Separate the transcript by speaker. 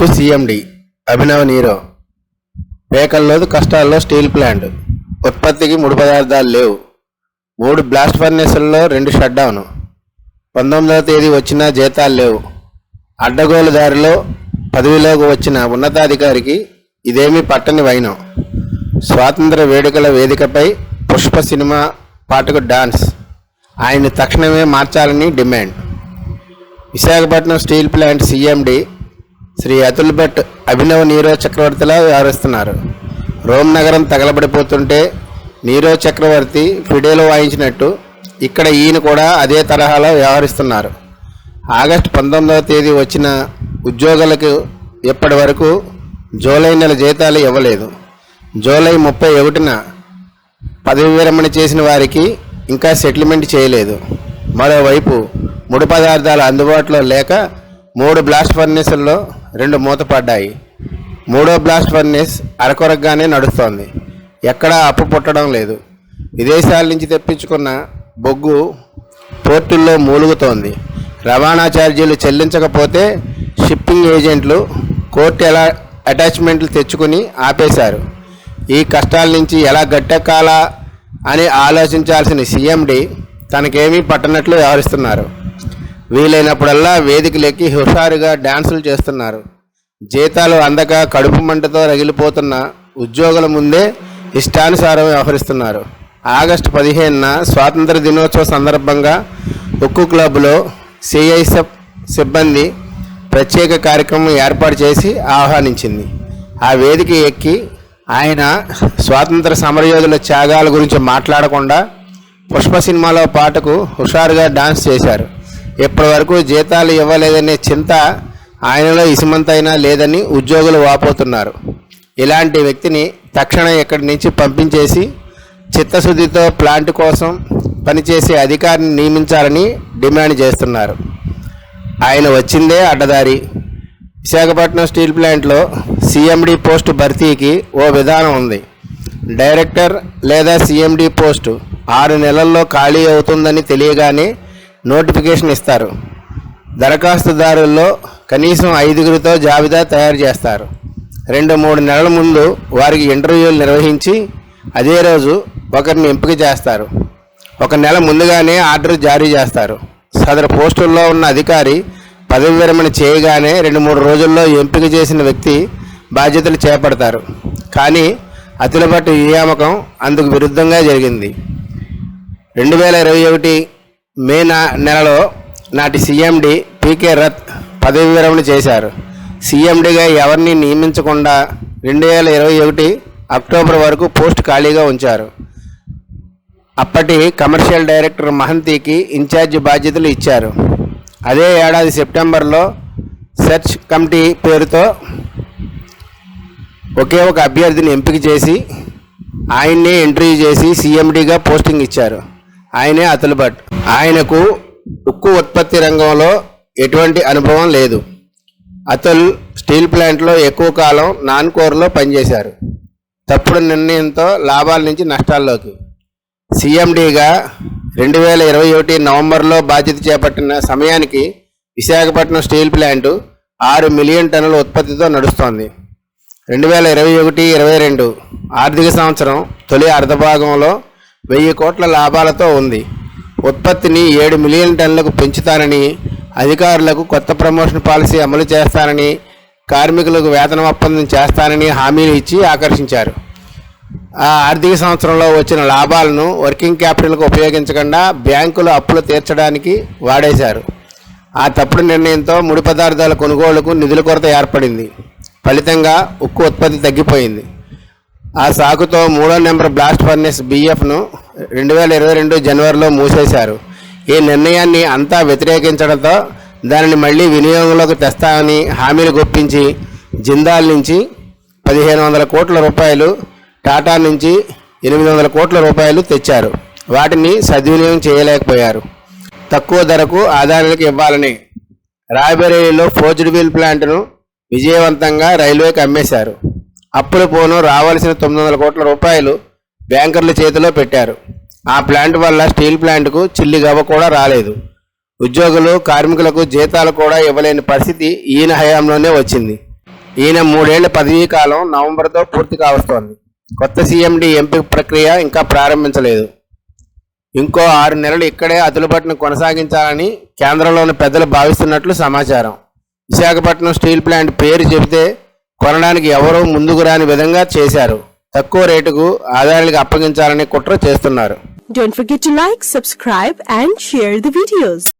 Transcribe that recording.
Speaker 1: ఉక్కు CMD Abhinav Nero పేకల్లోదు కష్టాల్లో steel plant. ఉత్పత్తికి ముడి పదార్థాలు లేవు. మూడు బ్లాస్ట్ ఫర్నేసుల్లో రెండు షట్ డౌన్ పంతొమ్మిదవ తేదీ వచ్చిన జీతాలు లేవు. అడ్డగోలు దారిలో పదవిలోకి వచ్చిన ఉన్నతాధికారికి ఇదేమీ పట్టని వైనం. స్వాతంత్ర వేడుకల వేదికపై పుష్ప సినిమా పాటకు డాన్స్. ఆయన్ని తక్షణమే మార్చాలని demand. Visakhapatnam steel plant CMD Shri Atul Bhatt Abhinav Nero చక్రవర్తిలా వ్యవహరిస్తున్నారు. రోమ్ నగరం తగలబడిపోతుంటే నీరో చక్రవర్తి ఫిడేలో వాయించినట్టు ఇక్కడ ఈయన కూడా అదే తరహాలో వ్యవహరిస్తున్నారు. ఆగస్టు పంతొమ్మిదవ తేదీ వచ్చిన ఉద్యోగులకు ఇప్పటి వరకు జూలై నెల జీతాలు ఇవ్వలేదు. జూలై ముప్పై ఒకటిన పదవి విరమణ చేసిన వారికి ఇంకా సెటిల్మెంట్ చేయలేదు. మరోవైపు ముడి పదార్థాలు అందుబాటులో లేక మూడు బ్లాస్ట్ ఫర్నేసుల్లో రెండు మూతపడ్డాయి. మూడో బ్లాస్ట్ ఫర్నేస్ అరకొరగ్గానే నడుస్తోంది. ఎక్కడా అప్పు పుట్టడం లేదు. విదేశాల నుంచి తెప్పించుకున్న బొగ్గు పోర్టుల్లో మూలుగుతోంది. రవాణా ఛార్జీలు చెల్లించకపోతే షిప్పింగ్ ఏజెంట్లు కోర్టు ఎలా అటాచ్మెంట్లు తెచ్చుకుని ఆపేశారు. ఈ కష్టాల నుంచి ఎలా గట్టెక్కాలా అని ఆలోచించాల్సిన సీఎండి తనకేమీ పట్టనట్లు వ్యవహరిస్తున్నారు. వీలైనప్పుడల్లా వేదికలెక్కి హుషారుగా డ్యాన్సులు చేస్తున్నారు. జీతాలు అందక కడుపు మంటతో రగిలిపోతున్న ఉద్యోగుల ముందే ఇష్టానుసారం వ్యవహరిస్తున్నారు. ఆగస్టు పదిహేనున స్వాతంత్ర దినోత్సవ సందర్భంగా ఉక్కు క్లబ్లో సిఐఎస్ఎఫ్ సిబ్బంది ప్రత్యేక కార్యక్రమం ఏర్పాటు చేసి ఆహ్వానించింది. ఆ వేదిక ఎక్కి ఆయన స్వాతంత్ర సమరయోధుల త్యాగాల గురించి మాట్లాడకుండా పుష్ప సినిమాలో పాటకు హుషారుగా డాన్స్ చేశారు. ఇప్పటి వరకు జీతాలు ఇవ్వలేదనే చింత ఆయనలో ఇసుమంతైనా లేదని ఉద్యోగులు వాపోతున్నారు. ఇలాంటి వ్యక్తిని తక్షణం ఇక్కడి నుంచి పంపించేసి చిత్తశుద్ధితో ప్లాంట్ కోసం పనిచేసే అధికారిని నియమించాలని డిమాండ్ చేస్తున్నారు. ఆయన వచ్చిందే అడ్డదారి. విశాఖపట్నం స్టీల్ ప్లాంట్లో సిఎండి పోస్టు భర్తీకి ఓ విధానం ఉంది. డైరెక్టర్ లేదా సిఎండి పోస్టు ఆరు నెలల్లో ఖాళీ అవుతుందని తెలియగానే నోటిఫికేషన్ ఇస్తారు. దరఖాస్తుదారుల్లో కనీసం ఐదుగురితో జాబితా తయారు చేస్తారు. రెండు మూడు నెలల ముందు వారికి ఇంటర్వ్యూలు నిర్వహించి అదే రోజు ఒకరిని ఎంపిక చేస్తారు. ఒక నెల ముందుగానే ఆర్డర్ జారీ చేస్తారు. సదరు పోస్టుల్లో ఉన్న అధికారి పదవి విరమణ చేయగానే రెండు మూడు రోజుల్లో ఎంపిక చేసిన వ్యక్తి బాధ్యతలు చేపడతారు. కానీ అతులపట్టు నియామకం అందుకు విరుద్ధంగా జరిగింది. రెండు వేల ఇరవై ఒకటి మే నా నెలలో నాటి సీఎండి పీకే రత్ పదవి విరమణ చేశారు. సీఎండిగా ఎవరిని నియమించకుండా రెండు వేల ఇరవై ఒకటి అక్టోబర్ వరకు పోస్ట్ ఖాళీగా ఉంచారు. అప్పటి కమర్షియల్ డైరెక్టర్ మహంతికి ఇన్ఛార్జ్ బాధ్యతలు ఇచ్చారు. అదే ఏడాది సెప్టెంబర్లో సెర్చ్ కమిటీ పేరుతో ఒకే ఒక అభ్యర్థిని ఎంపిక చేసి ఆయన్నే ఇంటర్వ్యూ చేసి సీఎండీగా పోస్టింగ్ ఇచ్చారు. ఆయనే అతుల్ భట్. ఆయనకు ఉక్కు ఉత్పత్తి రంగంలో ఎటువంటి అనుభవం లేదు. అతుల్ స్టీల్ ప్లాంట్లో ఎక్కువ కాలం నాన్ కోర్లో పనిచేశారు. తప్పుడు నిర్ణయంతో లాభాల నుంచి నష్టాల్లోకి. సీఎండీగా రెండు వేల ఇరవై ఒకటి నవంబర్లో బాధ్యత చేపట్టిన సమయానికి విశాఖపట్నం స్టీల్ ప్లాంటు ఆరు మిలియన్ టన్నుల ఉత్పత్తితో నడుస్తోంది. రెండు వేల ఇరవై ఒకటి ఇరవై రెండు ఆర్థిక సంవత్సరం తొలి అర్ధభాగంలో వెయ్యి కోట్ల లాభాలతో ఉంది. ఉత్పత్తిని ఏడు మిలియన్ టన్నులకు పెంచుతానని అధికారులకు కొత్త ప్రమోషన్ పాలసీ అమలు చేస్తానని కార్మికులకు వేతన ఒప్పందం చేస్తానని హామీలు ఇచ్చి ఆకర్షించారు. ఆ ఆర్థిక సంవత్సరంలో వచ్చిన లాభాలను వర్కింగ్ క్యాపిటల్కు ఉపయోగించకుండా బ్యాంకులు అప్పులు తీర్చడానికి వాడేశారు. ఆ తప్పుడు నిర్ణయంతో ముడి పదార్థాల కొనుగోలుకు నిధుల కొరత ఏర్పడింది. ఫలితంగా ఉక్కు ఉత్పత్తి తగ్గిపోయింది. ఆ సాకుతో మూడో నెంబర్ బ్లాస్ట్ ఫర్నెస్ బిఎఫ్ను రెండు వేల ఇరవై రెండు జనవరిలో మూసేశారు. ఈ నిర్ణయాన్ని అంతా వ్యతిరేకించడంతో దానిని మళ్ళీ వినియోగంలోకి తెస్తామని హామీలు గుప్పించి జిందాల్ నుంచి పదిహేను వందల కోట్ల రూపాయలు టాటా నుంచి ఎనిమిది వందల కోట్ల రూపాయలు తెచ్చారు. వాటిని సద్వినియోగం చేయలేకపోయారు. తక్కువ ధరకు ఆదాయానికి ఇవ్వాలని రాయబరేలీలో ఫోర్జ్డ్ వీల్ ప్లాంట్ను విజయవంతంగా రైల్వేకి అమ్మేశారు. అప్పుల పోను రావాల్సిన తొమ్మిది వందల కోట్ల రూపాయలు బ్యాంకర్ల చేతిలో పెట్టారు. ఆ ప్లాంట్ వల్ల స్టీల్ ప్లాంట్కు చిల్లి గవ్వ కూడా రాలేదు. ఉద్యోగులు కార్మికులకు జీతాలు కూడా ఇవ్వలేని పరిస్థితి ఈయన హయాంలోనే వచ్చింది. ఈయన మూడేళ్ళ పదవీ కాలం నవంబర్తో పూర్తి కావస్తోంది. కొత్త సీఎండి ఎంపిక ప్రక్రియ ఇంకా ప్రారంభించలేదు. ఇంకో ఆరు నెలలు ఇక్కడే అతులుబట్టును కొనసాగించాలని కేంద్రంలోని పెద్దలు భావిస్తున్నట్లు సమాచారం. విశాఖపట్నం స్టీల్ ప్లాంట్ పేరు చెబితే కొనడానికి ఎవరూ ముందుకు రాని విధంగా చేశారు తక్కువ రేటుకు ఆదాయాలకు అప్పగించాలని కుట్ర చేస్తున్నారు
Speaker 2: Don't forget to like, subscribe and share the videos.